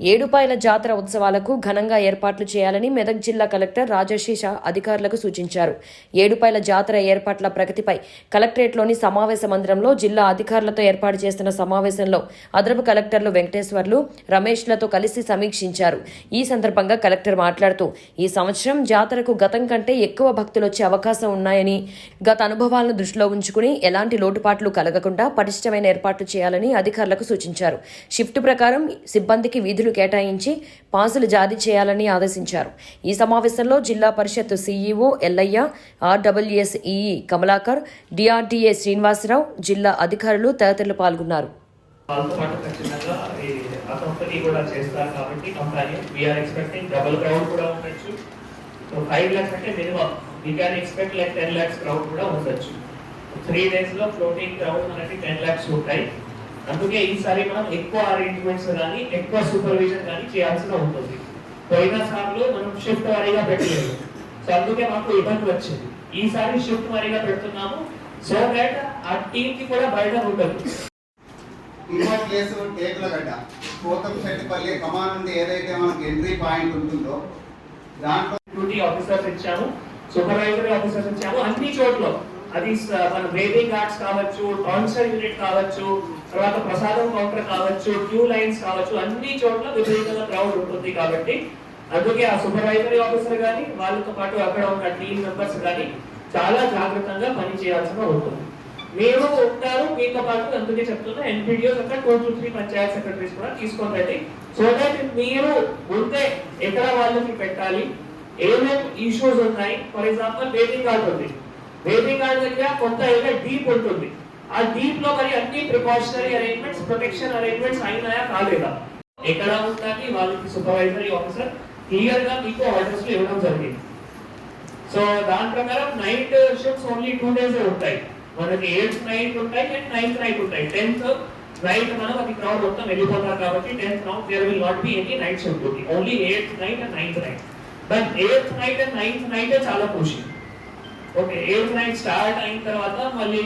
ఏడుపాయల జాతర ఉత్సవాలకు ఘనంగా ఏర్పాట్లు చేయాలని మెదక్ జిల్లా కలెక్టర్ రాజశేష అధికారులకు సూచించారు. ఏడుపాయల జాతర ఏర్పాట్ల ప్రగతిపై కలెక్టరేట్లోని సమావేశ మందిరంలో జిల్లా అధికారులతో ఏర్పాటు చేస్తున్న సమావేశంలో అదనపు కలెక్టర్లు వెంకటేశ్వర్లు రమేష్లతో కలిసి సమీక్షించారు. ఈ సందర్భంగా కలెక్టర్ మాట్లాడుతూ ఈ సంవత్సరం జాతరకు గతం కంటే ఎక్కువ భక్తులు వచ్చే అవకాశం ఉన్నాయని గత అనుభవాలను దృష్టిలో ఉంచుకుని ఎలాంటి లోటుపాట్లు కలగకుండా పటిష్టమైన ఏర్పాట్లు చేయాలని అధికారులకు సూచించారు. షిఫ్ట్ ప్రకారం సిబ్బందికి వీధులు కేటాయించి పాసులు జారీ చేయాలని ఆదేశించారు. ఈ సమావేశంలో Zilla Parishad CEO Yellaiah RWS EE Kamalakar DRDA Srinivasa Rao జిల్లా అధికారులు తదితరులు పాల్గొన్నారు. వాళ్ళతో పాటు ఖచ్చితంగా ఆ కంపెనీ కూడా చేస్తారు కాబట్టి company we're expecting double crowd కూడా ఉండొచ్చు. సో ఫైవ్ ల్యాక్స్ అంటే minimum we can expect like ten lakhs crowd కూడా ఉండొచ్చు. త్రీ డేస్లో ఫ్లోటింగ్ క్రౌడ్ మనకి టెన్ ల్యాక్స్ ఉంటాయి. అందుకే ఈసారి మనం ఎక్కువ అరేంజ్మెంట్స్ కానీ ఎక్కువ సూపర్విజన్ కానీ చేయాల్సిన ఉంటుంది. పోయిన సార్లు మనం షిఫ్ట్ వారీగా పెట్టలేదు. సో అందుకే మాకు ఇబ్బంది వచ్చింది. ఈసారి షిఫ్ట్ వారీగా పెడుతున్నాము. సో దట్ ఆ టీమ్కి కూడా బయట ఉండదు ఇంకో ప్లేస్ టేకులగడ్డ పోతంశెట్టిపల్లి కమాన్ నుండి ఏదైతే మనకి ఎంట్రీ పాయింట్ ఉంటుందో దాంట్లో డ్యూటీ ఆఫీసర్స్ ఇచ్చాము. సూపర్వైజరీ ఆఫీసర్స్ ఇచ్చాము. అన్ని చోట్ల. అది మన వేదింగ్ గార్డ్స్ కావచ్చు కౌన్సిల్ యూనిట్ కావచ్చు తర్వాత ప్రసాదం కౌంటర్ కావచ్చు క్యూ లైన్స్ కావచ్చు అన్ని చోట్ల విపరీతంగా క్రౌడ్ ఉంటుంది కాబట్టి అందుకే ఆ సూపర్వైజరీ ఆఫీసర్ కానీ వాళ్ళతో పాటు అక్కడ ఉన్న టీమ్ మెంబర్స్ కానీ చాలా జాగ్రత్తగా పని చేయాల్సిన ఉంటుంది. మీరు ఉంటారు మీతో పాటు అందుకే చెప్తున్నా ఎన్పిడిఓస్ అక్కడ two two three panchayat secretaries కూడా తీసుకొని రండి. సో దట్ మీరు ముందే ఎక్కడ వాళ్ళకి పెట్టాలి ఏమేమి ఇష్యూస్ ఉన్నాయి? ఫర్ ఎగ్జాంపుల్ వేదింగ్ కార్డ్ ఉంది. వేదింగ్ కార్డ్ దగ్గర కొంత ఏదో డీప్ ఉంటుంది. ఆ దీంట్లో మరి అన్ని ప్రికాషనరీ అరేంజ్మెంట్స్ ప్రొటెక్షన్ అరేంజ్మెంట్స్ అయినాయా కాలేదా? ఎక్కడ ఉండాలి వాళ్ళకి సూపర్వైజరీ ఆఫీసర్ క్లియర్గా మీకు ఆర్డర్స్ ఇవ్వడం జరిగింది. సో దాని ప్రకారం night shifts only two days ఉంటాయి. మనకి ఎయిత్ నైట్ ఉంటాయి అండ్ నైన్త్ నైట్ ఉంటాయి. టెన్త్ నైట్ మనం అది క్రౌడ్ మొత్తం వెళ్ళిపోతారు కాబట్టి tenth now there will not be any night shift ఉంది only eighth night and ninth night but eighth night and ninth night చాలా ఖుషి ఓకే ఎయిత్ నైట్ స్టార్ట్ అయిన తర్వాత మళ్ళీ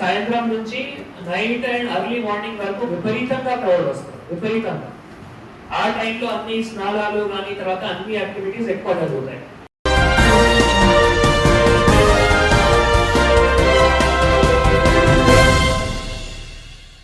సాయంత్రం నుంచి నైట్ అండ్ అర్లీ మార్నింగ్ వరకు విపరీతంగా క్రౌడ్ వస్తారు విపరీతంగా. ఆ టైంలో అన్ని స్నానాలు కానీ తర్వాత అన్ని యాక్టివిటీస్ ఎక్కువ జరుగుతాయి.